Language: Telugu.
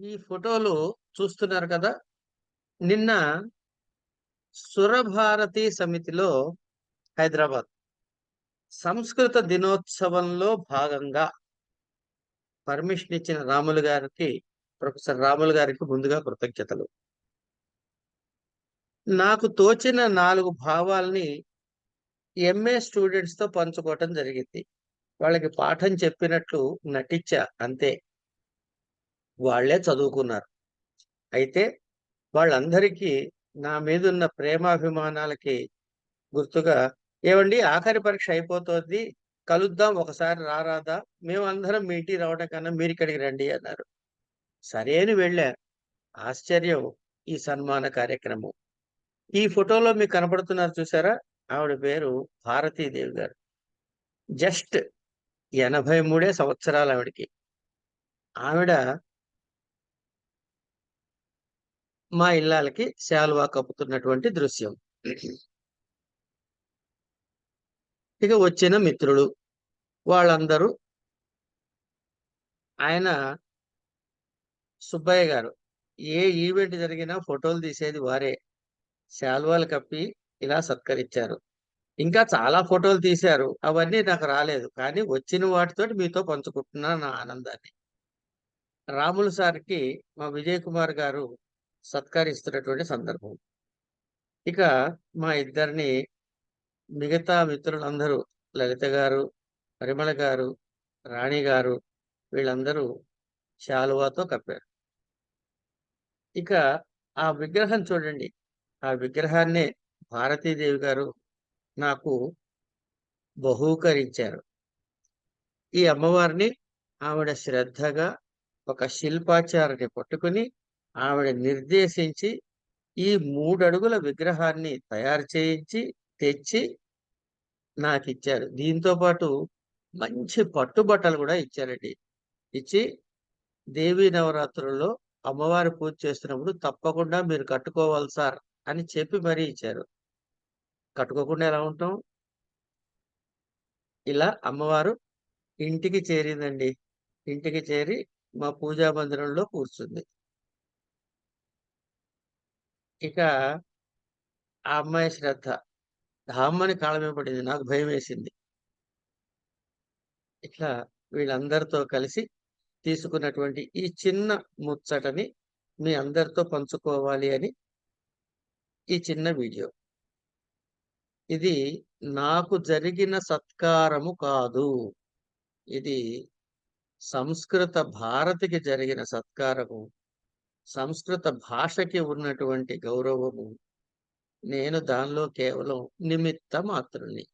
ఈ ఫోటోలు చూస్తున్నారు కదా. నిన్న సురభారతి సమితిలో హైదరాబాద్ సంస్కృత దినోత్సవంలో భాగంగా పర్మిషన్ ఇచ్చిన రాములు గారికి ప్రొఫెసర్ రాములు గారికి ముందుగా కృతజ్ఞతలు. నాకు తోచిన నాలుగు భావాల్ని ఎంఏ స్టూడెంట్స్తో పంచుకోవటం జరిగింది. వాళ్ళకి పాఠం చెప్పినట్లు నటించా అంతే. వాళ్ళే చదువుకున్నారు. అయితే వాళ్ళందరికీ నా మీదున్న ప్రేమాభిమానాలకి గుర్తుగా ఏమండి ఆఖరి పరీక్ష అయిపోతుంది కలుద్దాం ఒకసారి రారాదా మేమందరం మీ ఇంటికి రావడం కన్నా మీరు ఇక్కడికి రండి అన్నారు. సరే అని వెళ్ళా. ఆశ్చర్యం ఈ సన్మాన కార్యక్రమం. ఈ ఫోటోలో మీకు కనపడుతున్నారు చూసారా? ఆవిడ పేరు భారతీదేవి గారు. జస్ట్ ఎనభై మూడే సంవత్సరాలు ఆవిడకి. ఆవిడ మా ఇళ్ళకి శాలువా కప్పుతున్నటువంటి దృశ్యం. ఇక వచ్చిన మిత్రులు వాళ్ళందరూ ఆయన సుబ్బయ్య గారు ఏ ఈవెంట్ జరిగినా ఫోటోలు తీసేది వారే. శాల్వాలు కప్పి ఇలా సత్కరించారు. ఇంకా చాలా ఫోటోలు తీశారు. అవన్నీ నాకు రాలేదు. కానీ వచ్చిన వాటితో మీతో పంచుకుంటున్నాను నా ఆనందాన్ని. రాములు సార్కి మా విజయ్ కుమార్ గారు సత్కరిస్తున్నటువంటి సందర్భం. ఇక మా ఇద్దరిని మిగతా మిత్రులందరూ లలిత గారు పరిమళ గారు రాణి గారు వీళ్ళందరూ శాలువాతో కప్పారు. ఇక ఆ విగ్రహం చూడండి. ఆ విగ్రహాన్నే భారతీదేవి గారు నాకు బహూకరించారు. ఈ అమ్మవారిని ఆవిడ శ్రద్ధగా ఒక శిల్పాచారిని పట్టుకుని ఆవిడ నిర్దేశించి ఈ మూడు అడుగుల విగ్రహాన్ని తయారు చేయించి తెచ్చి నాకు ఇచ్చారు. దీంతో పాటు మంచి పట్టుబట్టలు కూడా ఇచ్చారండి. ఇచ్చి దేవీ నవరాత్రుల్లో అమ్మవారి పూజ చేస్తున్నప్పుడు తప్పకుండా మీరు కట్టుకోవాలి సార్ అని చెప్పి మరీ ఇచ్చారు. కట్టుకోకుండా ఎలా ఉంటాం? ఇలా అమ్మవారు ఇంటికి చేరిందండి. ఇంటికి చేరి మా పూజా మందిరంలో కూర్చుంది. ఇక ఆ అమ్మాయి శ్రద్ధ. ధామ్మని కాళ్ళమే పడింది. నాకు భయం వేసింది. ఇట్లా వీళ్ళందరితో కలిసి తీసుకున్నటువంటి ఈ చిన్న ముచ్చటని మీ అందరితో పంచుకోవాలి అని ఈ చిన్న వీడియో. ఇది నాకు జరిగిన సత్కారము కాదు. ఇది సంస్కృత భారతికి జరిగిన సత్కారము. సంస్కృత భాషకి ఉన్నటువంటి గౌరవము నేను దానిలో కేవలం నిమిత్త మాత్రుని.